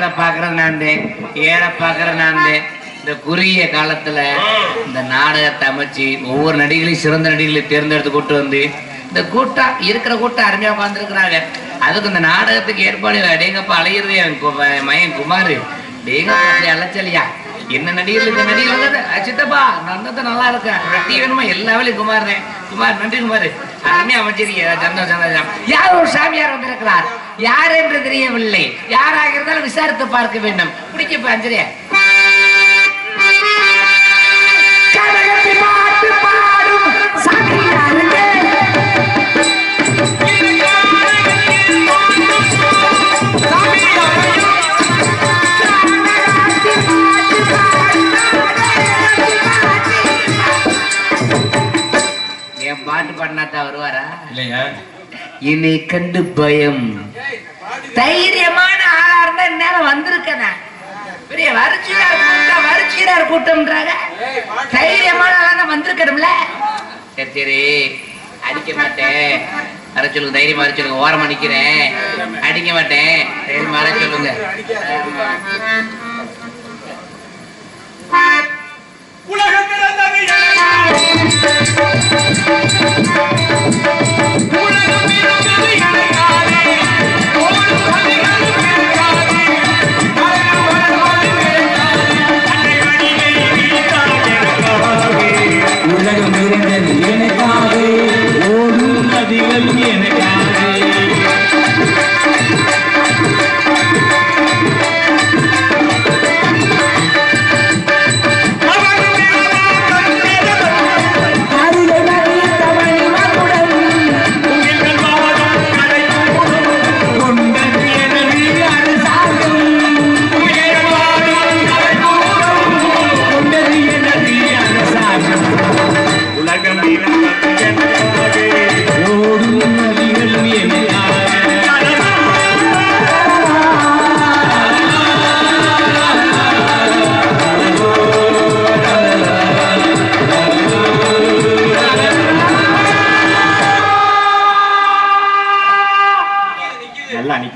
ஆட்ட பாக்குறது நான் ஏற பாக்குறது நான் இந்த குறுகிய காலத்துல இந்த நாடகத்தை அமைச்சு ஒவ்வொரு நடிகளையும் சிறந்த நடிகளை தேர்ந்தெடுத்து கூட்டு வந்து இந்த கூட்டம் இருக்கிற கூட்டம் அருமையா உட்காந்துருக்குறாங்க அதுக்கு இந்த நாடகத்துக்கு ஏற்பாடு அடேங்கப்பா அலையிறது என் மயன் குமார். டேங்கப்பா அலைச்சலியா என்ன நடிகர் இந்த நடிகர் சித்தப்பா நான் தான் நல்லா இருக்கேன். ரெட்டி வேணுமா? எல்லா வேலையும் குமார் குமார் நன்றி குமார். அருமையா அமைச்சிருக்கீங்க சந்தோஷம் சந்தோஷம். யார் ஒரு சாமியார் வந்திருக்கிறார். யார் என்று தெரியவில்லை. யாராக இருந்தாலும் விசாரித்து பார்க்க வேண்டும். பிடிக்க அஞ்சலியா? என்னை கண்டு பயம். தைரியமான ஆளா இருந்தா இந்நேரம் வந்திருக்கேன் பெரிய வரிச்சியார் கூட்டம் வரிச்சியார் கூட்டம்ன்றாங்க. தைரியமான ஆளா வந்திருக்கணும்ல. சரி சரி. அடிக்க மாட்டேன். வர சொல்லுங்க தைரியமா வர சொல்லுங்க. ஓரமா நிக்கிறேன். அடிக்க மாட்டேன். தைரியமா வர சொல்லுங்க. உலகம் எனக்காக. உலகம்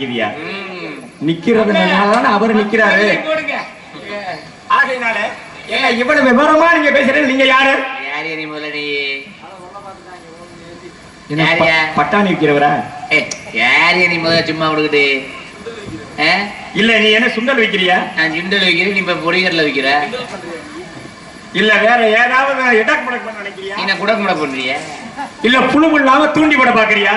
நிக்கிறியா நிக்கிறதுனால அவர் நிக்கிறாரு? ஆகையினால ஏங்க இவ்வளவு விவரமா நீங்க பேசுறது நீங்க யாரு? யார் நீ முதலடி? என்ன? பட்டாணி விக்கிறவரா? ஏய், யார் நீ முதல்ல சும்மா கொடுக்குது? இல்ல நீ என்ன சுண்டல் விக்கிறியா? நான் ஜிண்டல் வைக்கிறேன் நீ இப்ப பொடிகரில் வைக்கிற? இல்ல வேற ஏதாவது எடாக் முடக்கு நினைக்கிறியா? பண்றிய? இல்ல புழு இல்லாம தூண்டி போட பாக்குறியா?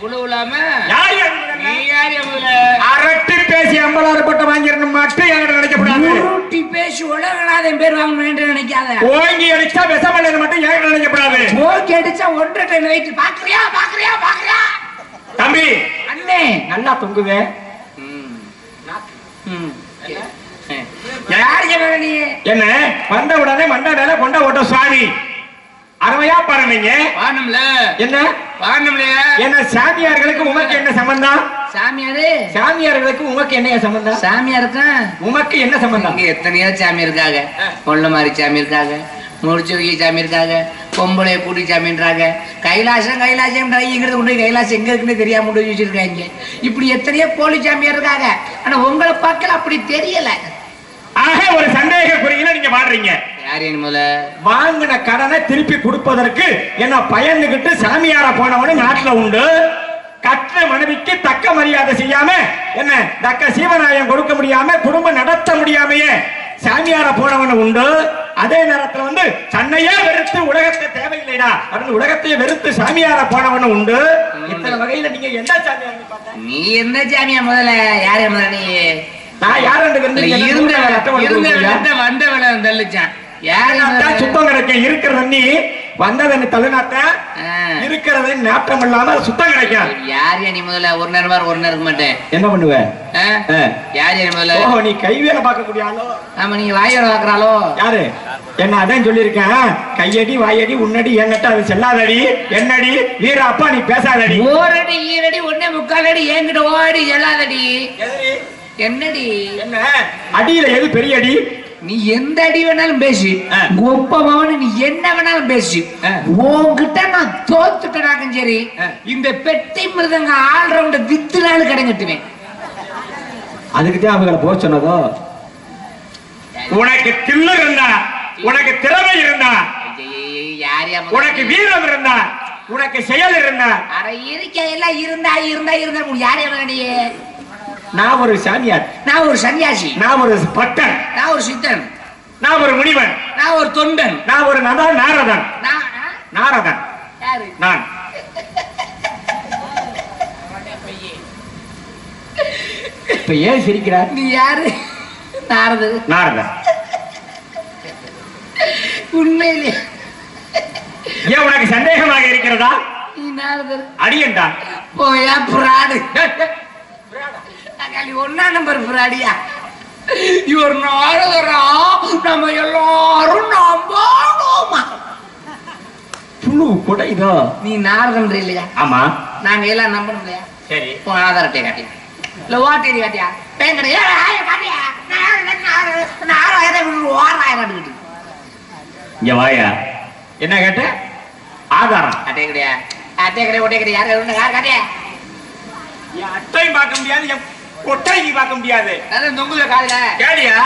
புழு இல்லாம யார் யார் நீ யார் என் முதல்ல அரட்டி பேசி ஐம்பதாயிரம் பட்டம் வாங்கிடணும் மட்டும் என்கிட்ட நினைக்கப்படாது. உருட்டி பேசி உலகநாதன் பேர் வாங்கணும் என்று நினைக்காத. ஓங்கி அடிச்சா விஷமல்ல மட்டும் என்கிட்ட நினைக்கப்படாது. ஓகே அடிச்சா ஒன்றரை டன் வெயிட் பாக்குறியா பாக்குறியா பாக்குறியா? தம்பி. அண்ணே நல்லா தொங்குவே. ம். ம். யார் சொன்ன நீ என்ன? வந்த உடனே மண்ட மேல கொண்ட ஓட்ட சுவாமி. அருமையா பாருங்க என்ன? என்ன சாமியார்களுக்கு உமக்கு என்ன சம்பந்தம்? சாமியாரு. சாமியார்களுக்கு உமக்கு என்ன சம்பந்தம்? சாமியார் இருக்கான் உமக்கு என்ன சம்பந்தம்? இங்க எத்தனையோ சாமி இருக்காங்க. கொள்ளமாரி சாமி இருக்காங்க. முடிச்சு வைக்க சாமி இருக்காங்க. பொம்பளை கூட்டி சாமின்றாங்க கைலாசம் கைலாசம் இங்கிறது கொண்டு கைலாசம் எங்க இருக்குன்னு தெரியாம கொண்டு வச்சிருக்காங்க இப்படி எத்தனையோ போலி சாமியார் இருக்காங்க. ஆனா உங்களை பார்க்கல அப்படி தெரியல. ஆக ஒரு சந்தேக குறியில நீங்க வாடுறீங்க யார் என் முதல்ல? வாங்கின கடனை திருப்பி கொடுப்பதற்கு என்ன பயந்துகிட்டு சாமியார போனவனு நாட்டுல உண்டு? கற்ற மனைவிக்கு தக்க மரியாதை செய்யாம என்ன தக்க சீவநாயம் கொடுக்க முடியாம குடும்பம் நடத்த முடியாமையே சாமியார போனவன் உண்டு? அதே நேரத்துல வந்து தன்னையே வெறுத்து உலகத்தை தேவையில்லைடா அப்படின்னு உலகத்தையே வெறுத்து சாமியார போனவன் உண்டு? இத்தனை வகையில நீங்க எந்த சாமியார் பார்த்தா நீ என்ன சாமியா முதல்ல? யார் முதல்ல நீ? நான் யார் இருந்த ரத்தம் இருந்த கொடுக்குறியா? விளத்த வந்த விலை தள்ளுச்சான்? சுத்தம் கிடைக்கும் இருக்கிற தண்ணி வந்ததன்னு தள்ளுனாத்த. இருக்கிறது நாட்டம் இல்லாம சுத்தம் கிடைக்கும் யார் நீ முதல்ல? ஒரு நேரம் பாரு, ஒரு நேரம் மாட்டேன். என்ன பண்ணுவ. யார் முதல்ல? நீ கை வேலை பார்க்கக்கூடிய ஆளோ? ஆமா நீங்க வாயோட பாக்குறாளோ யாரு? என்ன அதான் சொல்லியிருக்கேன். கையடி வாயடி உன்னடி என்கிட்ட அது செல்லாதடி. என்னடி? வீர அப்பா நீ பேசாதடி. ஓரடி ஈரடி ஒன்னே முக்கால் அடி என்கிட்ட ஓடி செல்லாதடி. என்னடி? என்ன? அடியில எது பெரிய அடி? நீ எந்த அடி வேணாலும் பேசு. ஆ. ஒப்பமான நீ என்ன வேணாலும் பேசு. உன்கிட்ட நான் தோத்துட்டனாக்கும் சரி. இந்த பெட்டி மிருதங்க ஆள் ரவுண்ட வித்துனாலும் கடங்கட்டுவேன். அதுக்கு தான் அவங்களை போக சொன்னதோ? உனக்கு தில்லு இருந்தா உனக்கு திறமை இருந்தா உனக்கு வீரம் இருந்தா உனக்கு செயல் இருந்தா அட இருக்க எல்லாம் இருந்தா இருந்தா இருந்தா யார் எவனடியே நான் ஒரு சாமியார். நான் ஒரு சன்னியாசி. நான் ஒரு பட்டன் நான் ஒரு சித்தன். நான் ஒரு முனிவன் நான் ஒரு தொண்டன். நான் ஒரு நதா நாரதன்? நாரதன். நான். இப்ப ஏன் சிரிக்கிறார்? நீ யாரு? நாரது. நாரதன். உண்மையிலே. ஏன் உனக்கு சந்தேகமாக இருக்கிறதா? நீ நாரதர் அடியன்டா. போயா புராடு அக்காளி ஒன்னா நம்பர் புராடியா இவர் நாரதரா நம்ம எல்லாரும் நம்பணுமா புழு கூட இதோ? நீ நாரதன்ற இல்லையா? ஆமா. நாங்க எல்லாம் நம்பணும் இல்லையா? சரி. உன் ஆதார் அட்டையை காட்டி இல்ல ஓட்டேரி காட்டியா? பேங்கடை ஏ ஆய காட்டியா நான் ஆறாயிரம் ஓராயிரம் இங்க வாயா. என்ன கேட்ட? ஆதாரம். அட்டை கிடையா அட்டை கிடையா ஒட்டை கிடையா யாரு யார் காட்டியா? அட்டையும் பார்க்க முடியாது என் கொட்டையும் பார்க்க முடியாது. அதான் தொங்குத காதுல? கேளியா?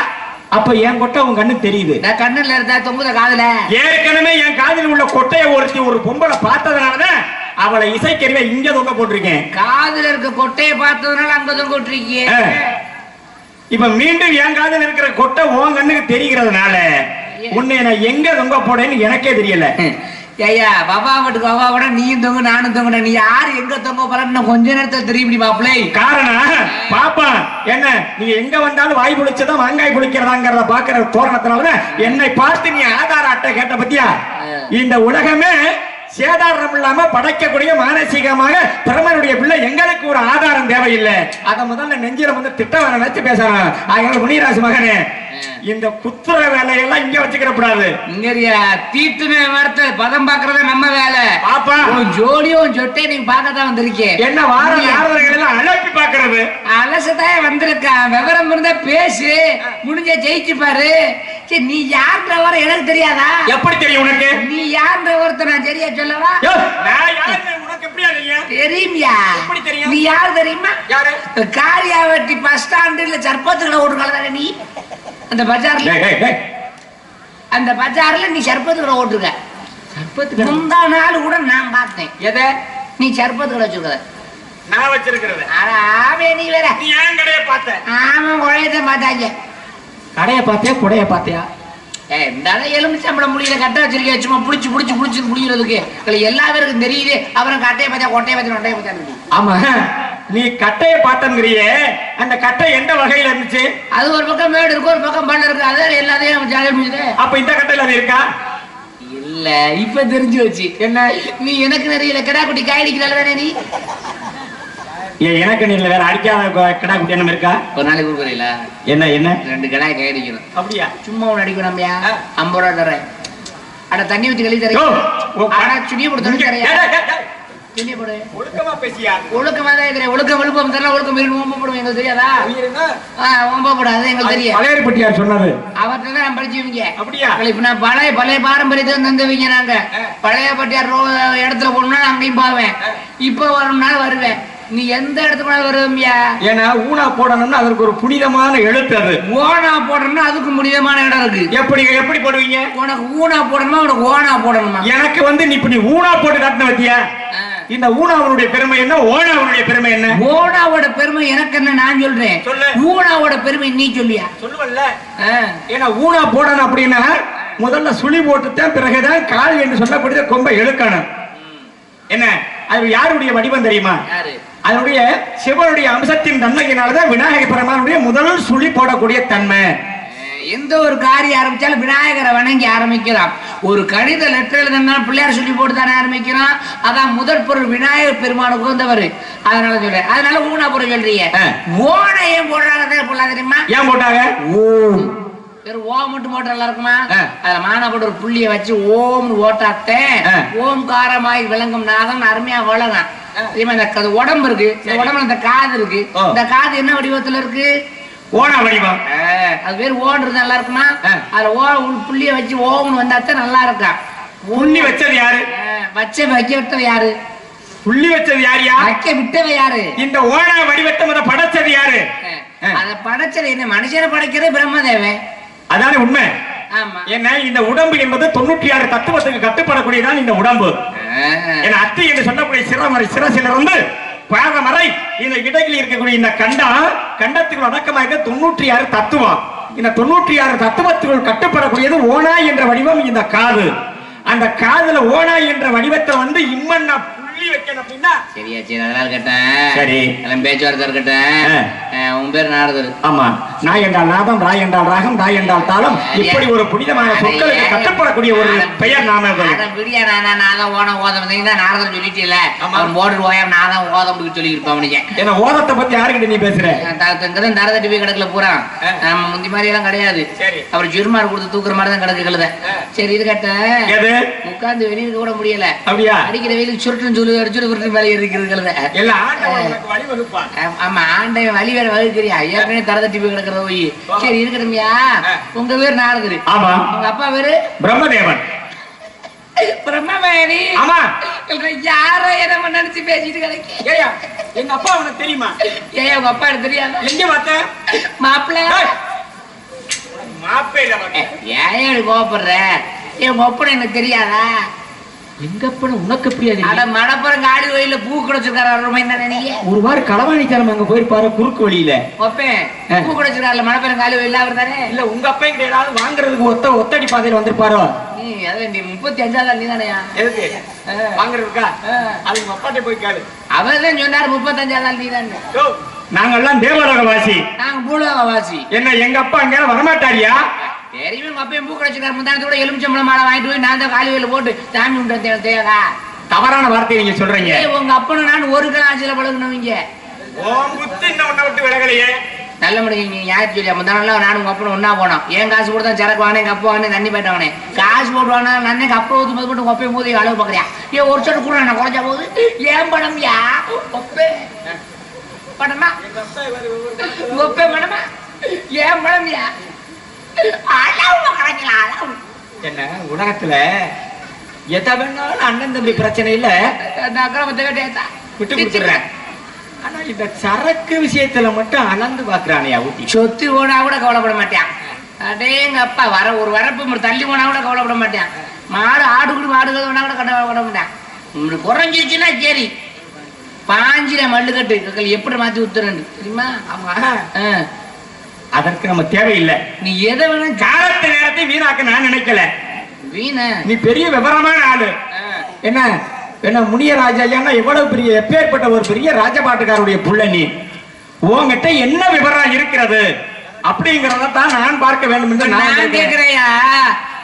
அப்ப என் கொட்டை உன் கண்ணுக்கு தெரியுது. நான் கண்ணுல இருந்தா தொங்குத காதுல? ஏற்கனவே என் காதில் உள்ள கொட்டையை ஒருத்தி ஒரு பொம்பளை பார்த்ததுனாலதான் அவளை இசைக்கருவை இங்க தொங்க போட்டிருக்கேன். காதுல இருக்க கொட்டையை பார்த்ததுனால அங்க தொங்க விட்டுருக்கியே. இப்ப மீண்டும் என் காதில் இருக்கிற கொட்டை உன் கண்ணுக்கு தெரிகிறதுனால உன்னை நான் எங்க தொங்க போடேன்னு எனக்கே தெரியல. ஐயா பாபா வீட்டுக்கு பாபா விட நீயும் தொங்க நானும் தொங்க நீ யாரு எங்க தொங்க போறன்னு கொஞ்ச நேரத்துல தெரியும் இப்படி மாப்பிள்ளை. காரணம் பாப்பா என்ன நீ எங்க வந்தாலும் வாய் புளிச்சதா மாங்காய் புளிக்கிறதாங்கிறத பாக்குற தோரணத்தினால என்னை பார்த்து நீ ஆதார அட்டை கேட்ட பத்தியா? இந்த உலகமே சேதாரம் இல்லாம படைக்கக்கூடிய மானசீகமாக பிரமனுடைய பிள்ளை எங்களுக்கு ஒரு ஆதாரம் தேவையில்லை. அத முதல்ல நெஞ்சில வந்து திட்டம் நினைச்சு பேசுறான். ஆகிய முனிராசு மகனே இந்த குத்துற வேலையெல்லாம் இங்க வச்சுக்கிற கூடாது இங்கறியா தீட்டுன வார்த்தை பதம் பாக்குறத நம்ம வேலை. பாப்பா. உன் ஜோடியும் சொட்டையும் நீ பார்க்கத்தான் வந்திருக்கேன் என்ன வார எல்லாம் அழப்பி பாக்குறது அலசதான் வந்திருக்கான் விவரம் இருந்தா பேசு. முடிஞ்ச ஜெயிச்சு பாரு. சரி நீ யார்ன்ற வர எனக்கு தெரியாதா? எப்படி தெரியும் உனக்கு? நீ யார்ன்ற ஒருத்தர் நான் சரியா சொல்லவா? தெரியுமியா? நீ யார் தெரியுமா? காரியாவட்டி பஸ் ஸ்டாண்டுல சர்பத்துகளை ஓட்டுக்கல நீ? அந்த பஜார்ல. அந்த பஜார்ல நீ சர்பத்துகளை ஓட்டுருக்க. முந்தா நாள் கூட நான் பார்த்தேன். எதை? நீ சர்பத்துகளை வச்சிருக்க நான் வச்சிருக்கிறது. ஆவே நீ வேற. நீ ஏன் கடையை பார்த்த? ஆமா குழையத மாட்டாங்க கடையை பார்த்தியா குடைய பார்த்தியா? ஏ இந்த எலுமிச்சம்பளம் முடியல கட்ட வச்சிருக்கேன் சும்மா புடிச்சு புடிச்சு புடிச்சு முடியறதுக்கு இதுல எல்லா பேருக்கும் தெரியுது. அப்புறம் கட்டையை பார்த்தா கொட்டையை பார்த்து நொட்டையை பார்த்தா ஆமா. நீ கட்டையை பார்த்தங்கிறியே அந்த கட்டை எந்த வகையில இருந்துச்சு? அது ஒரு பக்கம் மேடு இருக்கு ஒரு பக்கம் பள்ள இருக்கு. அதான் எல்லாத்தையும் நம்ம ஜாலியாக முடியுது அப்ப இந்த கட்டையில அது இருக்கா? இல்ல இப்ப தெரிஞ்சு வச்சு என்ன? நீ எனக்கு நிறைய கிடா குட்டி காயடிக்கிறாள் தானே நீ? ஏன் எனக்கு நீ வேற அடிக்காத கிடா குட்டி என்ன இருக்கா? ஒரு நாளைக்கு கொடுக்குறீங்களா என்ன என்ன? ரெண்டு கிடாய் காயடிக்கணும். அப்படியா? சும்மா ஒன்று அடிக்கணும். ஐம்பது ரூபா தரேன் அட தண்ணி ஊற்றி கழுவி தரேன். அட போட்டு இங்க- தரேன் சுனியை போடு? ஒழுக்கமா பேசியா? ஒழுக்கமா தான் இருக்கிறேன். ஒழுக்கம் விழுப்பம் தரல ஒழுக்கம் மீறி ஓம்ப போடுவோம் எங்களுக்கு தெரியாதா? ஓம்ப போடாது. எங்களுக்கு தெரியும் பழையர்பட்டியார் சொன்னது அவர்கிட்ட தான் நான் படிச்சுவீங்க அப்படியா? இப்ப நான் பழைய பழைய பாரம்பரியத்தை தந்துவீங்க நாங்க. ஆ. பழைய பட்டியார் ரோ இடத்துல போகணும்னா அங்கேயும் பாவேன். இப்போ வரணும்னாலும் வருவேன். நீ எந்த இடத்துக்கு வருவியா ஏன்னா ஊனா போடணும்னா அதற்கு ஒரு புனிதமான எழுத்து அது. ஓனா போடணும்னா அதுக்கு முடியமான இடம் இருக்கு. எப்படி எப்படி போடுவீங்க? உனக்கு ஊனா போடணுமா உனக்கு ஓனா போடணுமா? எனக்கு வந்து நீ இப்ப நீ ஊனா போட்டு காட்டின பத்தியா. இந்த ஊனாவனுடைய பெருமை என்ன? ஓனாவனுடைய பெருமை என்ன? ஓனாவோட பெருமை எனக்கு என்ன? நான் சொல்றேன். சொல்லு. ஊனாவோட பெருமை நீ சொல்லியா? சொல்லுவல்ல. ஏன்னா ஊனா போடணும் அப்படின்னா முதல்ல சுழி போட்டுத்தான் பிறகுதான் கால் என்று சொல்லக்கூடிய கொம்பை இழுக்கணும் என்ன? அது யாருடைய வடிவம் தெரியுமா? அதனுடைய சிவனுடைய அம்சத்தின் தன்மையினாலதான் விநாயக பெருமானுடைய முதல் சுழி போடக்கூடிய தன்மை. எந்த ஒரு காரியம் ஆரம்பிச்சாலும் விநாயகரை வணங்கி ஆரம்பிக்கலாம். ஒரு கணித லெட்டர் எழுதுனாலும் பிள்ளையார் சொல்லி போட்டு தானே ஆரம்பிக்கிறோம். அதான் முதற் பொருள் விநாயகர் பெருமானுக்கு வந்தவர் அதனால சொல்றேன். அதனால ஊனா பொருள் சொல்றீங்க. ஓனை ஏன் போடுறாங்க தெரியுமா? ஏன் போட்டாங்க? ஓம். வெறும் ஓம் மட்டும் போட்டு நல்லா இருக்குமா. அதுல மானா போட்டு ஒரு புள்ளிய வச்சு ஓம்னு ஓட்டாத்தேன் ஆ. ஓம்காரமாய் விளங்கும் நாதம் அருமையா ஆ. தெரியுமா? இந்த உடம்பு இருக்கு. இந்த. உடம்புல இந்த காது இருக்கு. இந்த காது என்ன வடிவத்துல இருக்கு? ஓனா வடிவம் அது பேர் ஓன்றது நல்லா இருக்குமா. அதுல ஓ புள்ளிய வச்சு ஓம்னு வந்தாத்தான் நல்லா இருக்கும் புள்ளி வச்சது யாரு? வச்ச வைக்க விட்டவ யாரு? புள்ளி வச்சது யாரியா? வைக்க விட்டவ யாரு? இந்த ஓனா வடிவத்தை முத படைச்சது யாரு. அத படைச்சது என்ன? மனுஷனை படைக்கிறது பிரம்மதேவன். அதானே உண்மை? என்ன இந்த உடம்பு என்பது தொண்ணூற்றி ஆறு தத்துவத்துக்கு கட்டுப்படக்கூடியதான் இந்த உடம்பு. என் அத்தி என்று சொல்லக்கூடிய சிரமரை சிரசிலிருந்து பாதம் வரை இந்த இடையில் இருக்கக்கூடிய இந்த கண்டம் கண்டத்துக்குள் அடக்கமாக தொண்ணூற்றி ஆறு தத்துவம். இந்த தொண்ணூற்றி ஆறு தத்துவத்துக்குள் கட்டுப்படக்கூடியது ஓனாய் என்ற வடிவம் இந்த காது. அந்த காதுல ஓனாய் என்ற வடிவத்தை வந்து இம்மன்னா புள்ளி வைக்கணும் அப்படின்னா சரியா சரி அதெல்லாம் இருக்கட்டும். சரி. எல்லாம் பேச்சுவார்த்தை. இருக்கட்டும். உன் பேர் நாரதர். ஆமா. நாய் என்றால் நாதம் ராய் என்றால் ராகம் தாய் என்றால் தாளம். இப்படி ஒரு புனிதமான சொற்களுக்கு கட்டுப்படக்கூடிய ஒரு பெயர் நாம அட விடியா நானா நாதம் ஓனம் ஓதம் வந்தீங்கன்னா நாரதம் சொல்லிட்டீல ஆமா. அவன் போட்டு ஓயம் நாதம் ஓதம் சொல்லி இருப்பான் அவனுக்கு. ஓதத்தை பத்தி யாருக்கிட்ட நீ பேசுற? தரதட்டி போய் கிடக்கல பூரா. ஆமா, முந்தி மாதிரி எல்லாம் கிடையாது. அவர் ஜிருமார் கொடுத்து தூக்குற மாதிரி தான் கிடக்கு கழுத. சரி இது கட்ட உட்கார்ந்து வெளியில கூட முடியல. அப்படியா? அடிக்கிற வெயிலுக்கு சுருட்டுன்னு சொல்லி அடிச்சுட்டு விட்டு மேலே இருக்கிறது கழுத. எல்லாம் ஆம், ஆண்டவன் வழி வேற வகுக்கிறியா? ஏற்கனவே தரதட்டி போய் கிடக்குற போய் சரி இருக்கட்டும்யா ஆ. உங்க பேர் நாரதரு ஆமா. உங்க அப்பா பேரு? பிரம்மதேவன். பிரம்மவேணி. ஆமா. யாரோ என்ன நினைச்சு பேசிட்டு கிடைக்க. ஏய்யா எங்க அப்பா உனக்கு தெரியுமா? ஏன் உங்க அப்பா எனக்கு தெரியாதா? எங்க பார்த்த மாப்பிள்ள. ஏய், பார்த்த. ஏன் ஏன் உங்க ஒப்பனை எனக்கு தெரியாதா? எங்க அப்பா உனக்கு எப்படி அட மடப்புறம் காடி கோயில பூ குடைச்சிருக்காரு ஒரு வாரம் களவாணித்தனம் அங்க போயிருப்பாரு குறுக்கு வழியில? ஒப்பேன். பூ குடைச்சிருக்காருல மடப்புறம் கோயில அவர் தானே? இல்ல உங்க அப்பா கிட்ட ஏதாவது வாங்குறதுக்கு ஒத்த ஒத்தடி பாதையில வந்திருப்பாரோ? நீ அதான் நீ முப்பத்தி அஞ்சாவது நீ தானேயா எதுக்கு. வாங்குறதுக்கா. அது உங்க அப்பாட்ட போய் கேளு. அவர் தான் சொன்னாரு முப்பத்தஞ்சாவது நீ தானே நாங்கெல்லாம் தேவலோகவாசி நாங்க பூலோக வாசி என்ன எங்க அப்பா அங்க வரமாட்டாரியா? தெரியுமே உங்க அப்பையும் பூ குடைச்சிருக்காரு முந்தானத்து கூட எலுமிச்சம்பளம் மாலை வாங்கிட்டு போய் நான் தான் காலி கோயில போட்டு சாமி வந்தேன் தெரியாதா தவறான வார்த்தையை நீங்க சொல்றீங்க. உங்க அப்பனும் நான் ஒரு கிலோ ஆட்சியில பழகணுவீங்க உன் புத்தி இன்னும் உன்னை விட்டு விலகலையே. நல்ல முடியும் நீங்க ஞாயிற்று சொல்லி முந்தானெல்லாம் நானும் உங்க அப்பனும் ஒண்ணா போனோம். ஏன் காசு கூட தான் சரக்கு வாங்கினேன் கப்பு வாங்கினேன் தண்ணி போயிட்டு வாங்கினேன் காசு போட்டு வாங்கினா நன்னே கப்பை ஊற்றி போது போட்டு ஒப்பையும் போது அளவு பார்க்குறியா? ஏன் ஒரு சொட்டு கூட நான் குறைஞ்சா போகுது ஏன் படம் யா ஒப்பே படமா ஒப்பே படமா ஏன் படம் யா அளவு கணக்கில் அளவு என்ன உலகத்துல எதை வேணாலும் அண்ணன் தம்பி பிரச்சனை இல்ல. விட்டு கொடுத்துறேன் ஆனா இந்த சரக்கு விஷயத்துல மட்டும் அளந்து பாக்குறானையா ஊட்டி சொத்து போனா கூட கவலைப்பட மாட்டான் அடேங்க அப்பா வர ஒரு வரப்பு தள்ளி போனா கூட கவலைப்பட மாட்டான் மாடு ஆடு கூட மாடு கழுவுனா கூட கவலைப்பட மாட்டான் குறைஞ்சிருச்சுன்னா சரி. பாஞ்சிர மல்லு கட்டு. கக்கல் எப்படி மாத்தி ஊத்துறேன் தெரியுமா? ஆமா. அதற்கு நம்ம தேவையில்லை. நீ எதை வேணும் காலத்து நேரத்தை வீணாக்க நான் நினைக்கல. வீண. நீ பெரிய விவரமான ஆளு. என்ன என்ன முனியராஜ ஐயான்னா எவ்வளவு பெரிய எப்பேற்பட்ட ஒரு பெரிய ராஜபாட்டுக்காருடைய புள்ள நீ. உன்கிட்ட என்ன விவரம் இருக்கிறது? அப்படிங்கறத தான் நான் பார்க்க வேண்டும் என்று நான். கேக்குறேயா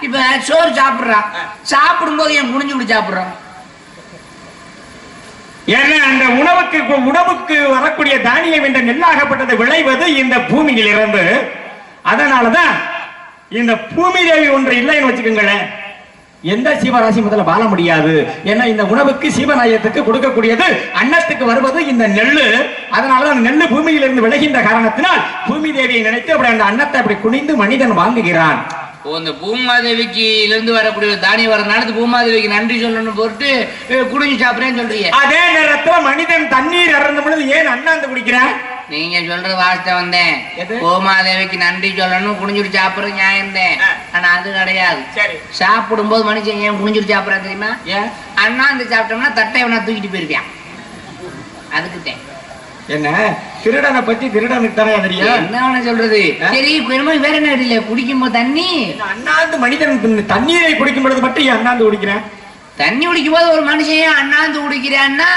இப்ப சோறு சாப்பிடுறான். சாப்பிடும் போது என் குனிஞ்சு விட்டு சாப்பிடுறான்? ஏன்னா அந்த உணவுக்கு உணவுக்கு வரக்கூடிய தானியம் என்ற நெல்லாகப்பட்டது விளைவது இந்த பூமியில் இருந்து அதனாலதான் இந்த பூமி தேவி ஒன்று இல்லைன்னு வச்சுக்கோங்களேன். எந்த சீவராசி முதல்ல வாழ முடியாது? ஏன்னா இந்த உணவுக்கு சீவநாயகத்துக்கு கொடுக்கக்கூடியது அன்னத்துக்கு வருவது இந்த நெல்லு. அதனாலதான் நெல்லு பூமியிலிருந்து விலகின்ற காரணத்தினால் பூமி தேவியை நினைத்து அப்படி அந்த அன்னத்தை அப்படி குனிந்து மனிதன் வாங்குகிறான். இந்த பூமாதேவிக்கு இருந்து வரக்கூடிய தானியம் வரனால பூமாதேவிக்கு நன்றி சொல்லணும் போட்டு குடிஞ்சு சாப்பிடுறேன்னு சொல்றீங்க. அதே நேரத்துல மனிதன் தண்ணீர் அறந்த பொழுது ஏன் அண்ணாந்து குடிக்கிறான் நீங்க சொல்றது வாஸ்தவம் வந்தேன்? பூமாதேவிக்கு நன்றி சொல்லணும் குடிஞ்சுட்டு சாப்பிடுறது நியாயம் தான். ஆனா அது கிடையாது. சாப்பிடும் போது மனுஷன் ஏன் குடிஞ்சுட்டு சாப்பிடுறான் தெரியுமா? அண்ணாந்து சாப்பிட்டோம்னா தட்டை வேணா தூக்கிட்டு போயிருக்கான் அதுக்கு தான். என்ன? திருடனை பத்தி திருடனுக்கு தானே தெரியும்? என்ன சொல்றது? சரி பெருமை வேற என்ன இல்ல குடிக்கும் தண்ணி? அண்ணாந்து மனிதன் தண்ணீரை குடிக்கும் பொழுது மட்டும் அண்ணாந்து குடிக்கிறேன்? தண்ணி குடிக்கும் போது ஒரு மனுஷன் அண்ணாந்து குடிக்கிறான்னா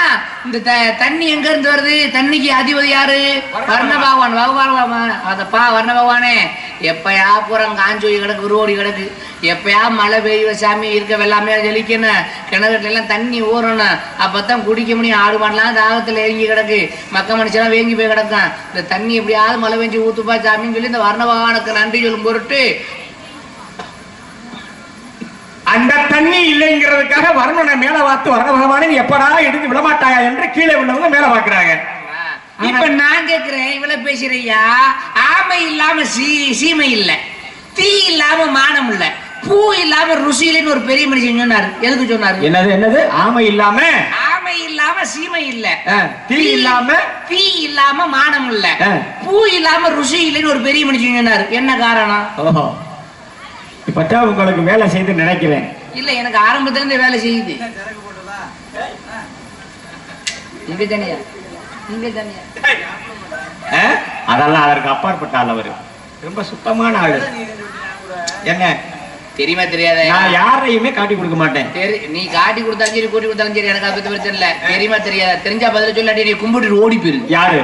இந்த த- தண்ணி எங்க இருந்து வருது? தண்ணிக்கு அதிபதி யாரு? வர்ண பகவான் பகவான் அதப்பா வர்ண பகவானே எப்பயா புறம் காஞ்சு போய் கிடக்கு உருவோடி கிடக்கு. எப்பயா மழை பெய்ய சாமி இருக்க வெள்ளாமே ஜெலிக்கணும். கிணறுல எல்லாம் தண்ணி ஊறணும். அப்பதான் குடிக்க முடியும். ஆடு மாடலாம் தாகத்துல இறங்கி கிடக்கு. மக்க மனுஷெல்லாம் வேங்கி போய் கிடக்கும் இந்த தண்ணி எப்படியாவது மழை பெஞ்சு ஊத்துப்பா சாமின்னு சொல்லி இந்த வர்ண பகவானுக்கு நன்றி சொல்லும் பொருட்டு அந்த தண்ணி இல்லைங்கிறதுக்காக வர்ணனை மேல பார்த்து வர்ண பகவானே நீ எப்படா எடுத்து விடமாட்டாயா? என்று கீழே உள்ளவங்க மேல பாக்குறாங்க இப்ப நான் கேக்குறேன் இவ்வளவு பேசுறியா? ஆமை இல்லாம சீ சீமை இல்ல. தீ இல்லாம மானம் இல்ல. பூ இல்லாம ருசி இல்லைன்னு ஒரு பெரிய மனுஷன் சொன்னாரு. எதுக்கு சொன்னாரு? என்னது என்னது? ஆமை இல்லாம? ஆமை இல்லாம சீமை இல்ல. தீ இல்லாம? தீ இல்லாம மானம் இல்ல. பூ இல்லாம ருசி இல்லைன்னு ஒரு பெரிய மனுஷன் சொன்னாரு. என்ன காரணம்? ஓஹோ இப்பதான் உங்களுக்கு வேலை செய்து நினைக்கிறேன். இல்ல எனக்கு ஆரம்பத்துல இருந்து வேலை செய்யுது. இங்க தனியா? இங்க தனியா? ஆ? அதெல்லாம் அதற்கு அப்பாற்பட்ட ஆள் அவரு. ரொம்ப சுத்தமான ஆளு. என்ன? தெரியுமா தெரியாத? நான் யாரையுமே காட்டி கொடுக்க மாட்டேன். தெரி நீ காட்டி கொடுத்தாலும் சரி கூட்டி கொடுத்தாலும் சரி எனக்கு அதை பத்தி பிரச்சனை இல்ல. தெரியுமா தெரியாத? தெரிஞ்சா பதில் சொல்லாட்டி நீ கும்பிட்டு ஓடி போயிரு. யாரு?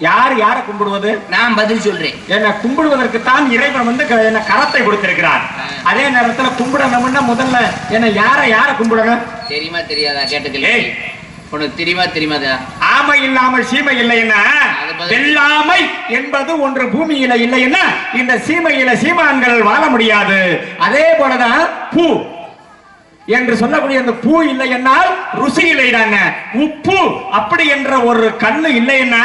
யார் யாரை கும்பிடுவது? நான் பதில் சொல்றேன். என்ன கும்பிடுவதற்கு தான் இறைவன் வந்து என்ன கரத்தை கொடுத்திருக்கிறார். அதே நேரத்துல கும்பிடணும்னா முதல்ல என்ன யார யார கும்பிடணும்? தெரியுமா தெரியாதா? கேட்ட கேள்வி ஏய். உனக்கு தெரியுமா தெரியுமா? ஆமை இல்லாமல் சீமை இல்லைன்னா அது பதில். வெள்ளாமை என்பது ஒன்று பூமியில இல்லைன்னா இந்த சீமையில சீமான்கள் வாழ முடியாது. அதே போலதான் பூ. என்று சொல்லக்கூடிய அந்த பூ இல்லை என்னால் ருசி இல்லைடாங்க உப்பு அப்படி என்ற ஒரு கண்ணு இல்லைன்னா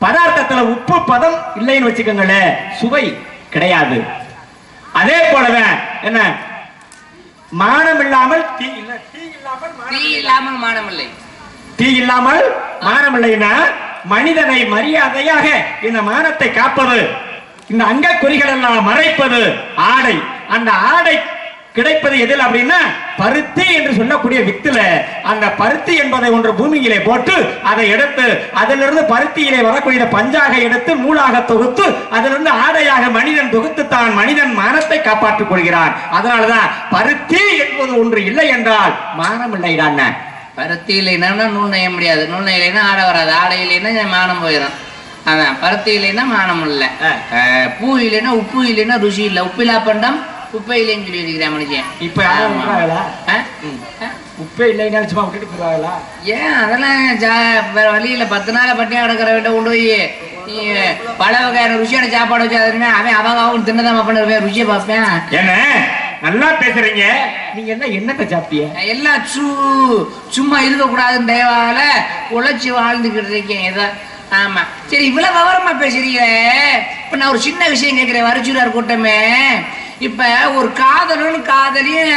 பதார்த்தத்துல உப்பு பதம் இல்லைன்னு வச்சுக்கோங்களேன் சுவை கிடையாது. அதே போலதான் என்ன? மானம் இல்லாமல் தீ இல்ல தீ இல்லாமல் மானம் தீ இல்லாமல் மானம் இல்லை. தீ இல்லாமல் மானம் இல்லைன்னா மனிதனை மரியாதையாக இந்த மானத்தை காப்பது இந்த அங்க குறிகள் எல்லாம் மறைப்பது ஆடை. அந்த ஆடை கிடைப்பது எதில் அப்படின்னா பருத்தி என்று சொல்லக்கூடிய வித்துல. அந்த பருத்தி என்பதை ஒன்று பூமியிலே போட்டு அதை எடுத்து அதிலிருந்து பருத்தியிலே வரக்கூடிய பஞ்சாக எடுத்து நூலாக தொகுத்து அதிலிருந்து ஆடையாக மனிதன் தொகுத்து தான் மனிதன் மானத்தை காப்பாற்றிக் கொள்கிறான். அதனாலதான் பருத்தி என்பது ஒன்று இல்லை என்றால் மானம் இல்லைடான் பருத்தி இல்லைன்னா நூல் நெய்ய முடியாது. நூல் நெய்யலைன்னா ஆடை வராது. ஆடை இல்லைன்னா மானம் போயிடும். அதான் பருத்தி இல்லைன்னா மானம் இல்லை. பூ இல்லைன்னா உப்பு இல்லைன்னா ருசி இல்லை. உப்பிலா பண்டம் உப்பை இல்லைன்னு சொல்லி இருக்கிறேன் மனுஷன். இப்ப யாரும்? உப்பே இல்லைன்னு சும்மா விட்டுட்டு போயிருவாங்களா ஏன்? அதெல்லாம் ஜா- வேற வழியில பத்து நாள் பட்டியா கிடக்கிற விட்ட கொண்டு போய் நீ பல வகையான ருசியான சாப்பாடு வச்சு அதுமே அவன் அவங்க அவங்க தின்னதான் பண்ணுவேன் ருசியை பார்ப்பேன். என்ன? நல்லா பேசுறீங்க. நீங்க என்ன என்னத்தை சாப்பிட்டீங்க எல்லாம் சு சும்மா இருக்கக்கூடாதுன்னு தயவால உழைச்சி வாழ்ந்துக்கிட்டு இருக்கேன். ஏதோ ஆமா. சரி இவ்வளவு விவரமா பேசுறீங்களே. இப்ப நான் ஒரு சின்ன விஷயம் கேட்கிறேன். வரிச்சுடார் கூட்டமே. இப்ப ஒரு காதலும் காதலியும்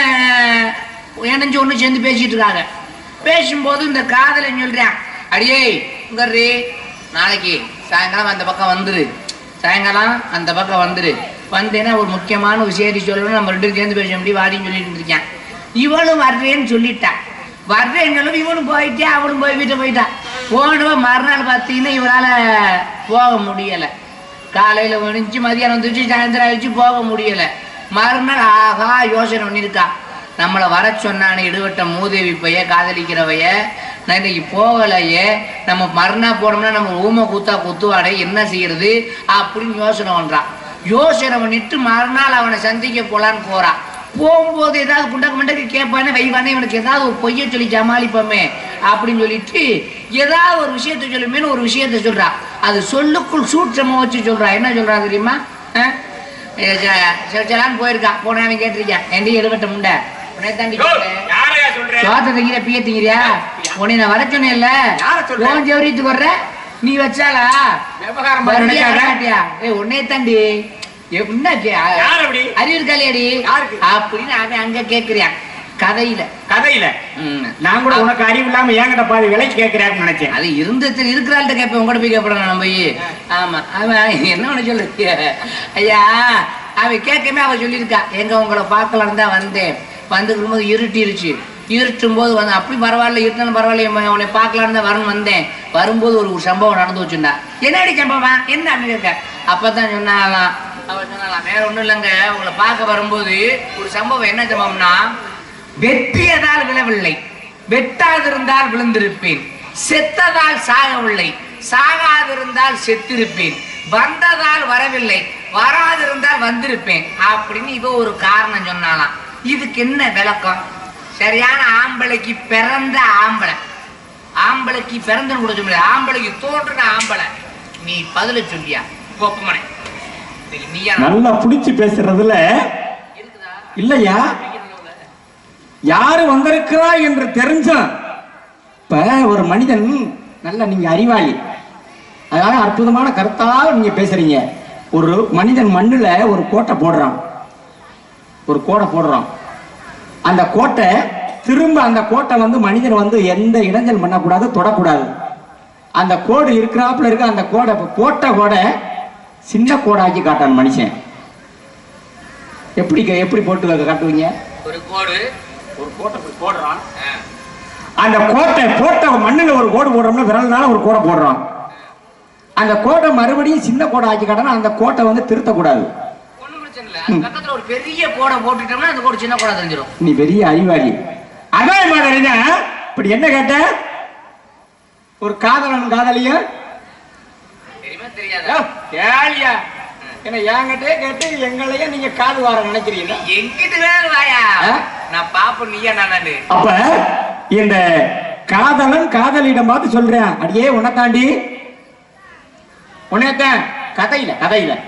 இணைஞ்சு ஒண்ணு சேர்ந்து பேசிட்டு இருக்காங்க பேசும்போது இந்த காதலன் சொல்றேன் அடியே உங்கர்றி நாளைக்கு சாயங்காலம் அந்த பக்கம் வந்துரு. சாயங்காலம் அந்த பக்கம் வந்துரு. வந்தேன்னா ஒரு முக்கியமான விஷயத்தை சொல்லணும். நம்ம ரெண்டு சேர்ந்து பேச முடியும். வாடின்னு சொல்லிட்டு இருக்கேன் இவளும் வர்றேன்னு சொல்லிட்டான் வர்றேங்களும் இவனும் போயிட்டே அவளும் போய் வீட்டை போயிட்டான் போனவ மறுநாள் பார்த்தீங்கன்னா இவரால் போக முடியல. காலையில் முடிஞ்சு மதியானம் வந்துச்சு சாயந்தரம் ஆயிடுச்சு போக முடியலை. மறுநாள் ஆகா யோசனை பண்ணியிருக்கா நம்மளை வர சொன்னானே இடுவட்ட மூதேவி பைய காதலிக்கிறவைய நான் இன்னைக்கு போகலையே நம்ம மறுநாள் போனோம்னா நம்ம ஊமை கூத்தா குத்துவாடே என்ன செய்யறது அப்படின்னு யோசனை பண்ணுறான் யோசனை பண்ணிட்டு மறுநாள் அவனை சந்திக்க போகலான்னு போகிறான் போகும்போது ஏதாவது குண்டக்கு மண்டக்கு கேட்பானே வைவானே இவனுக்கு ஏதாவது ஒரு பொய்ய சொல்லி சமாளிப்போமே அப்படின்னு சொல்லிட்டு ஏதாவது ஒரு விஷயத்த சொல்லுமேனு ஒரு விஷயத்த சொல்றா. அது சொல்லுக்குள் சூட்சமா வச்சு சொல்றா. என்ன சொல்றா தெரியுமா? ஆ? ஏ, ச- சரி, சலான்னு போயிருக்கா. போனான்னு கேட்டிருக்கேன் என்டி எடுபட்ட முண்டை. உடனே தாண்டி சோத்த திங்கிற பிய திங்கிறியா? உன்னை நான் வர சொன்னேன் இல்ல? உன் ஜவுரியத்துக்கு வர்ற? நீ வச்சாலா? ஏய் உன்னைய தாண்டி. அப்படி? அறிவு யாருக்கு? அப்படின்னு அவன் அங்க கேக்குறான் கதையில. கதையில. நான் கூட உனக்கு அறிவு இல்லாம ஏங்கிட்ட பாதி விலைக்கு கேட்கிறான்னு நினைச்சேன். அது இருந்தது இருக்கிறாள்கிட்ட கேட்பேன் உங்கள்கிட்ட போய் கேட்பேன் நான் போய். ஆமா. அவன் என்ன ஒண்ணு சொல்லு ஐயா அவன் கேட்கமே அவ சொல்லியிருக்கா. எங்க உங்களை பார்க்கலான்னு தான் வந்தேன். வந்துக்கும் போது இருட்டிருச்சு. இருட்டும் போது வந்து அப்படி பரவாயில்ல இருட்டாலும் பரவாயில்ல உன்னை பார்க்கலான்னு தான் வரணும் வந்தேன். வரும்போது ஒரு சம்பவம் நடந்து வச்சுண்டா என்னடி சம்பவம்? என்ன அப்படின்னு கேட்க. அப்பதான் சொன்னாலாம். அவ சொன்னாலாம் வேற ஒண்ணும் இல்லைங்க. உங்களை பார்க்க வரும்போது ஒரு சம்பவம் என்ன சம்பவம்னா வெற்றியதால் விழவில்லை. வெட்டாதிருந்தால் விழுந்திருப்பேன். செத்ததால் சாகவில்லை. சாகாதிருந்தால் செத்திருப்பேன். வந்ததால் வரவில்லை. வராதிருந்தால் வந்திருப்பேன். அப்படின்னு இவ ஒரு காரணம் சொன்னாலாம். இதுக்கு என்ன விளக்கம்? சரியான ஆம்பளைக்கு பிறந்த ஆம்பளை. ஆம்பளைக்கு பிறந்தன்னு கூட சொல்ல ஆம்பளைக்கு தோன்றின ஆம்பளை. நீ பதில சொல்லியா? கோப்பமனை. நல்லா புடிச்சு பேசுறதுல இருக்குதா? இல்லையா? யாரு வந்திருக்கிறா என்று தெரிஞ்சும் இப்ப ஒரு மனிதன் நல்ல நீங்க அறிவாளி. அதனால அற்புதமான கருத்தாக நீங்க பேசுறீங்க. ஒரு மனிதன் மண்ணுல ஒரு கோட்டை போடுறான். ஒரு கோடை போடுறான். அந்த கோட்டை திரும்ப அந்த கோட்டை வந்து மனிதன் வந்து எந்த இடைஞ்சல் பண்ணக்கூடாது தொடக்கூடாது. அந்த கோடு இருக்கிறாப்புல இருக்க அந்த கோடை போட்ட கோடை சின்ன கோடாக்கி காட்டான் மனுஷன். எப்படி எப்படி போட்டு காட்டுவீங்க? ஒரு கோடு ஒரு கோட்டை போடுறான். அந்த கோட்டை போட்ட மண்ணுல ஒரு கோடு போடுறோம்னா விரல்னால ஒரு கோடை போடுறோம் அந்த கோட்டை மறுபடியும் சின்ன கோடை ஆக்கி காட்டணும் அந்த கோட்டை வந்து திருத்தக்கூடாது. ஒரு பெரிய கோடை போட்டுட்டோம்னா அந்த கோடு சின்ன கோடை தெரிஞ்சிடும் நீ பெரிய அறிவாளி. அதே மாதிரி தான் இப்படி என்ன கேட்ட? ஒரு காதலன் காதலிய? தெரியாதா? கேளியா. என்ன என்கிட்டே கேட்டு எங்களையே நீங்க காது வார நினைக்கிறீங்க. எங்கிட்டு வாயா? நான் பாப்போம் நீயா நானு? அப்ப இந்த காதலன் காதலியிடம் பார்த்து சொல்றேன். அடியே தாண்டி உன்னையத்தான் கதையில கதையில.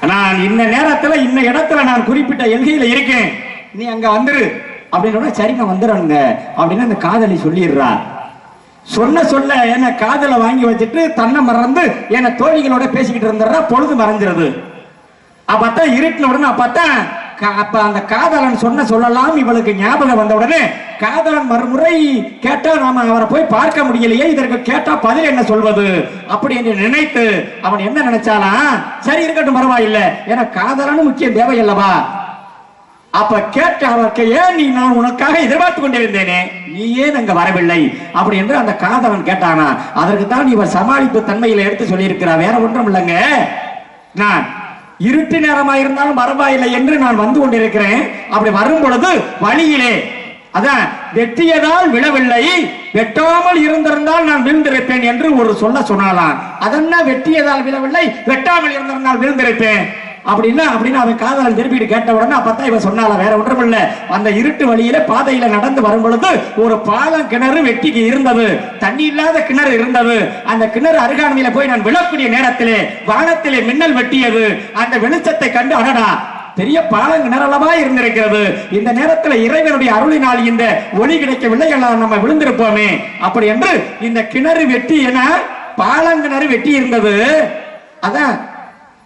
நான் இந்த நேரத்துல இந்த இடத்துல நான் குறிப்பிட்ட எல்கையில இருக்கேன். நீ அங்க வந்துரு. அப்படின்னு சரி நான் வந்துடுறேங்க அப்படின்னு அந்த காதலி சொல்லிடுறா. சொன்ன சொல்ல என்ன காதலை வாங்கி வச்சுட்டு தன்னை மறந்து என்ன தோழிகளோட பேசிக்கிட்டு இருந்துடுறா. பொழுது மறைஞ்சிருது. அப்பத்தான் இருட்டின உடனே அப்பத்தான் அப்ப அந்த காதலன் சொன்ன சொல்லலாம் இவளுக்கு ஞாபகம் வந்த உடனே காதலன் மறுமுறை கேட்டா நாம அவரை போய் பார்க்க முடியலையே இதற்கு கேட்டா பதில் என்ன சொல்வது அப்படி என்று நினைத்து அவன் என்ன நினைச்சாலா சரி இருக்கட்டும் பரவாயில்லை ஏன்னா காதலனும் முக்கியம் தேவை அல்லவா அப்ப கேட்ட அவருக்கு ஏன் நீ நான் உனக்காக எதிர்பார்த்து கொண்டிருந்தேனே? நீ ஏன் அங்க வரவில்லை. அப்படி என்று அந்த காதலன் கேட்டானா அதற்கு தான் இவர் சமாளிப்பு தன்மையில எடுத்து சொல்லியிருக்கிறா வேற ஒன்றும் இல்லைங்க. நான் இருட்டு நேரமா இருந்தாலும் பரவாயில்லை என்று நான் வந்து கொண்டிருக்கிறேன். அப்படி வரும் பொழுது வழியிலே அதான் வெட்டியதால் விழவில்லை வெட்டாமல் இருந்திருந்தால் நான் விழுந்திருப்பேன் என்று ஒரு சொல்ல சொன்னாலாம் அதென்ன வெட்டியதால் விழவில்லை வெட்டாமல் இருந்திருந்தால் விழுந்திருப்பேன்? அப்படின்னா அப்படின்னு அவன் காதலன் திருப்பிட்டு கேட்ட உடனே அப்பதான் இவன் சொன்னால வேற ஒன்றும் இல்ல. அந்த இருட்டு வழியில பாதையில நடந்து வரும் பொழுது ஒரு பாலம் கிணறு வெட்டிக்கு இருந்தது. தண்ணி இல்லாத கிணறு இருந்தது. அந்த கிணறு அருகாமையில போய் நான் விழக்கூடிய நேரத்திலே வானத்திலே மின்னல் வெட்டியது. அந்த வெளிச்சத்தை கண்டு அடடா பெரிய பாலம் கிணறளவா இருந்திருக்கிறது. இந்த நேரத்துல இறைவனுடைய அருளினால் இந்த ஒளி கிடைக்கவில்லை எல்லாம் நம்ம விழுந்திருப்போமே. அப்படி என்று இந்த கிணறு வெட்டி என பாலங்கிணறு வெட்டி இருந்தது அதான்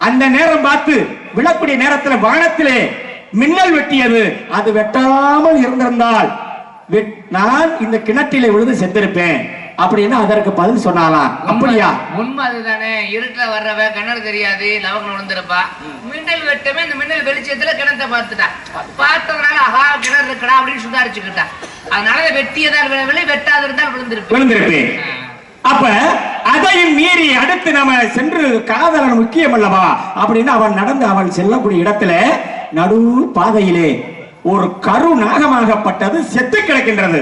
அந்த நேரம் பார்த்து விழக்கூடிய நேரத்துல வானத்திலே மின்னல் வெட்டியது. அது வெட்டாமல் இருந்திருந்தால் நான் இந்த கிணற்றிலே விழுந்து செத்திருப்பேன். அப்படின்னு அதற்கு பதில் சொன்னாலாம். அப்படியா? உண்மை அதுதானே. இருட்டுல வர்றவ கண்ணாடி தெரியாது லவங்க விழுந்திருப்பா. மின்னல் வெட்டமே இந்த மின்னல் வெளிச்சத்துல கிணத்தை பார்த்துட்டா. பார்த்ததுனால ஆஹா கிணறு இருக்கடா அப்படின்னு சுதாரிச்சுக்கிட்டா. அதனால வெட்டியதால் விழவில்லை வெட்டாது இருந்தால் விழுந்திருப்பேன். விழுந்திருப்பேன் அப்ப அதையும் மீறி அடுத்து நம்ம சென்று காதலன் முக்கியம் அல்லவா அப்படின்னு அவன் நடந்து அவன் செல்லக்கூடிய இடத்துல நடு பாதையிலே ஒரு கரு நாகமாகப்பட்டது செத்து கிடக்கின்றது.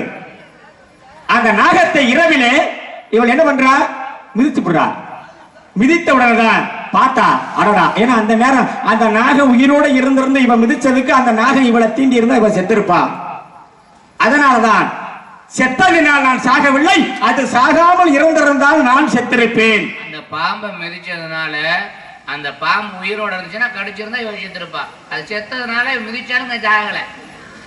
அந்த நாகத்தை இரவிலே இவள் என்ன பண்றா? மிதித்து போடுறா மிதித்த உடனேதான் பார்த்தா அடடா ஏன்னா அந்த நேரம் அந்த நாகம் உயிரோட இருந்திருந்து இவன் மிதிச்சதுக்கு அந்த நாகம் இவளை தீண்டி இருந்தா இவன் செத்திருப்பா அதனாலதான் செத்ததினால் நான் சாகவில்லை. அது சாகாமல் இருந்திருந்தால் நான் செத்திருப்பேன். அந்த பாம்பை மிதிச்சதுனால அந்த பாம்பு உயிரோட இருந்துச்சுன்னா கடிச்சிருந்தா செத்துருப்பா. அது செத்ததுனால மிதிச்சாலும் சாகல.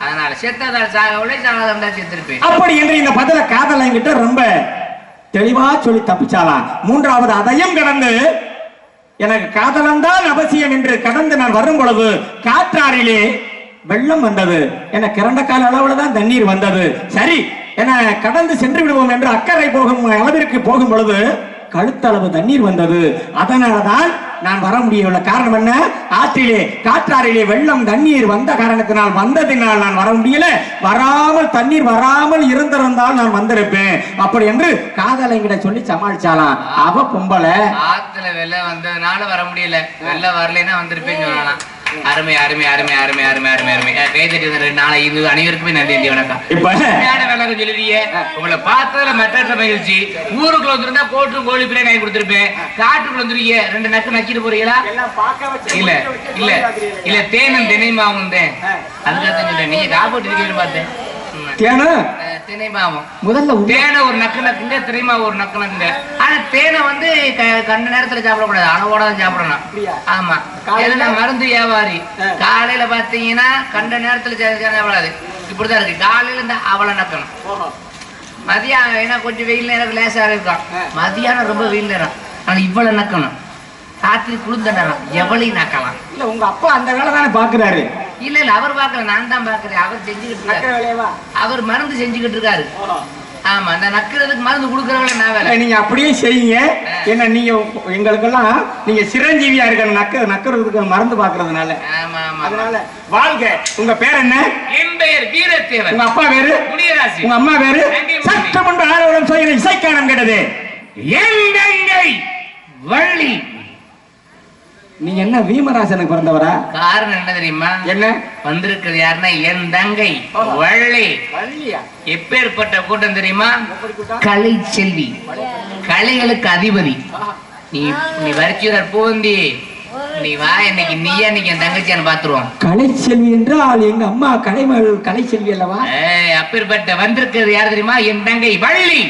அதனால செத்ததால் சாகவில்லை சாகாதான் செத்திருப்பேன். அப்படி என்று இந்த பதில காதலங்கிட்ட ரொம்ப தெளிவா சொல்லி தப்பிச்சாலாம் மூன்றாவது அதையும் கடந்து எனக்கு காதலன் தான் அவசியம் என்று கடந்து நான் வரும் பொழுது காற்றாறிலே வெள்ளம் வந்தது. என கிறண்ட கால அளவுல தான் தண்ணீர் வந்தது. சரி என கடந்து சென்று விடுவோம் என்று அக்கறை போகும் அளவிற்கு போகும் பொழுது கழுத்தளவு தண்ணீர் வந்தது. அதனாலதான் நான் வர முடியவில்லை. காரணம் என்ன? ஆற்றிலே காற்றாறிலே வெள்ளம் தண்ணீர் வந்த காரணத்தினால் வந்ததினால் நான் வர முடியல. வராமல் தண்ணீர் வராமல் இருந்திருந்தால் நான் வந்திருப்பேன். அப்படி என்று காதலைங்கிட்ட சொல்லி சமாளிச்சாலாம். அவ பொம்பளை. ஆத்துல வெள்ளம் வந்ததுனால வர முடியல. வெள்ளம் வரலைன்னா வந்திருப்பேன்னு சொல்லலாம் அருமை அருமை அருமை அருமை அருமை அருமை அருமை. ரெண்டு நாளை இது அனைவருக்குமே நன்றி நன்றி வணக்கம். இப்ப சொல்லிடுறியே உங்களை பார்த்ததுல மெட்ராஸ்ல மகிழ்ச்சி ஊருக்குள்ள வந்திருந்தா கோட்டும் கோழி பிள்ளை நான் கொடுத்திருப்பேன். காட்டுக்குள்ள வந்துருக்கீங்க. ரெண்டு நக்கு நக்கிட்டு போறீங்களா? இல்ல இல்ல இல்ல தேனும் தினைமாவும் தான் அதுக்காக தான் சொல்றேன். நீங்க காப்பாட்டு பார்த்தேன். தேனு? தினைமாவும் முதல்ல தேனை ஒரு நக்கு நக்குங்க திரைமா ஒரு நக்கு நக்குங்க ஆனா தேனை வந்து கண்ட நேரத்துல சாப்பிடக்கூடாது. அளவோட தான் சாப்பிடணும் ஆமா. எதுனா மருந்து வியாபாரி. காலையில பாத்தீங்கன்னா கண்ட நேரத்துல சாப்பிடாது இப்படிதான் இருக்கு. காலையில இந்த அவளை நக்கணும். மதியானம் ஏன்னா கொஞ்சம் வெயில் நேரம் லேசா இருக்கும் மதியானம் ரொம்ப வெயில் நேரம். ஆனா இவ்வளவு நக்கணும். ராத்திரி குளிர்ந்த நேரம். எவளையும் நக்கலாம். இல்ல உங்க அப்பா அந்த வேலை தானே பாக்குறாரு. இல்ல இல்ல அவர் பாக்கல நான் தான் பாக்குறேன் அவர் செஞ்சுக்கிட்டு நக்கிற இருக்காரு வேலையவா அவர் மருந்து செஞ்சுக்கிட்டு இருக்காரு. ஆமா அந்த நக்கிறதுக்கு மருந்து கொடுக்கறவங்கள நான் வேலை. நீங்க அப்படியே செய்யுங்க. என்ன நீங்க எங்களுக்கெல்லாம் நீங்க சிரஞ்சீவியா இருக்கணும் நக்க நக்கிறதுக்கு மறந்து பாக்குறதுனால ஆமா ஆமா. அதனால வாழ்க. உங்க பேர் என்ன? என் பெயர் வீரத்தேவன். உங்க அப்பா பேரு முனியராசி உங்க அம்மா பேரு. சட்டமன்ற ஆர்வலம் செய்கிற இசைக்கானம் கேட்டது. என் வள்ளி. நீங்க என்ன வீமராசனுக்கு பிறந்தவரா? காரணம் என்ன தெரியுமா? என்ன? வந்திருக்கிறது யாருன்னா என் தங்கை வள்ளி. எப்பேற்பட்ட கூட்டம் தெரியுமா? கலை செல்வி. கலைகளுக்கு அதிபதி. நீ நீ வரிச்சுவர் பூந்தி. நீ வா இன்னைக்கு நீயா இன்னைக்கு என் தங்கச்சியான்னு பாத்துருவோம். கலைச்செல்வி என்றால் எங்க அம்மா கலைமகள் கலைச்செல்வி அல்லவா? ஏய், அப்பேற்பட்ட வந்திருக்கிறது யார் தெரியுமா? என் தங்கை வள்ளி.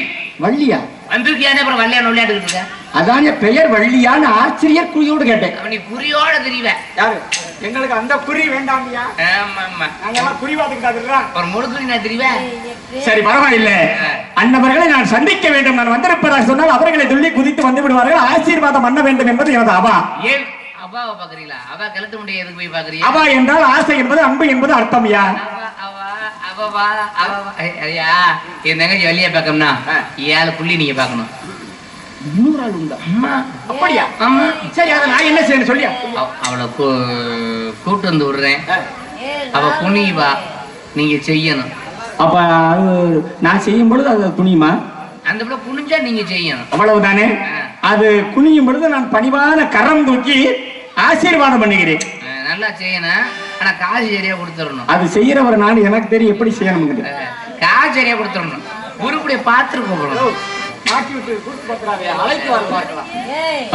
வள்ளியா? வந்திருக்கியானே அப்புறம் வள்ளியான் விளையாண்டுக்கிட்டு இருக்க? அதான் என் பெயர் வள்ளியான்னு ஆச்சரியர் குறியோடு கேட்டேன். நீ குறியோட தெரியவ யாரு? எங்களுக்கு அந்த குறி வேண்டாமியா ஆமா ஆமா நாங்கெல்லாம் குறிவாதுக்காதுல்ல ஒரு முழுக்குறி நான் தெரியவ சரி பரவாயில்லை. அன்னவர்களை நான் சந்திக்க வேண்டும். நான் வந்திருப்பதாக சொன்னால் அவர்களை துள்ளி குதித்து வந்து விடுவார்கள். ஆசீர்வாதம் பண்ண வேண்டும் என்பது எனது அவா. ஏன்? அவாவை பாக்குறீங்களா அவா கழுத்து முடிய எதுக்கு போய் பாக்குறீங்க அவா என்றால் ஆசை என்பது அன்பு என்பது அர்த்தம்யா அவ, அவ, அவவா. ஐ- ஐயா, என் தங்கச்சி வள்ளிய பார்க்கணும்னா ஏழு புள்ளி நீங்க பார்க்கணும். இன்னொரு ஆள் உண்டா? அம்மா. அப்படியா? ஆமா சரி அதை நான் என்ன செய்யணும் சொல்லியா? அவ- அவளை கூ- கூட்டு வந்து விடுறேன். அவ குனிவா நீங்க செய்யணும். அப்ப அது நான் செய்யும் பொழுது அது துணியுமா? அந்த பிள்ளை குனிஞ்சா நீங்க செய்யணும். அவ்வளவுதானே? அது குனியும் பொழுது நான் பணிவான கரம் தூக்கி ஆசீர்வாதம் பண்ணுகிறேன். நல்லா செய்யணும். ஆனா காசு சரியா கொடுத்துடணும். அது செய்யறவர் நான் எனக்கு தெரியும் எப்படி செய்யணும் காசு சரியா கொடுத்துடணும். உருப்படிய பாத்துட்டு கூப்பிடணும்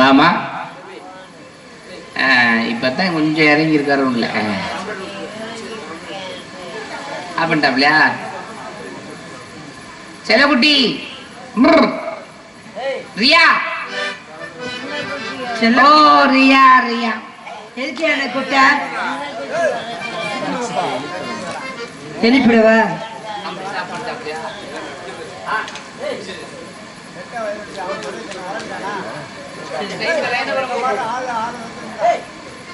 ஆமா அஹ், இப்பதான் கொஞ்சம் இறங்கி இருக்காரு உள்ள. அப்படின்ட்டாப்லையா செல்லக்குட்டி. ம்ர். ரியா. ஓ ரியா ரியா. எதுக்கு எழுப்பிடவா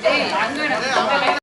ஏய், அங்க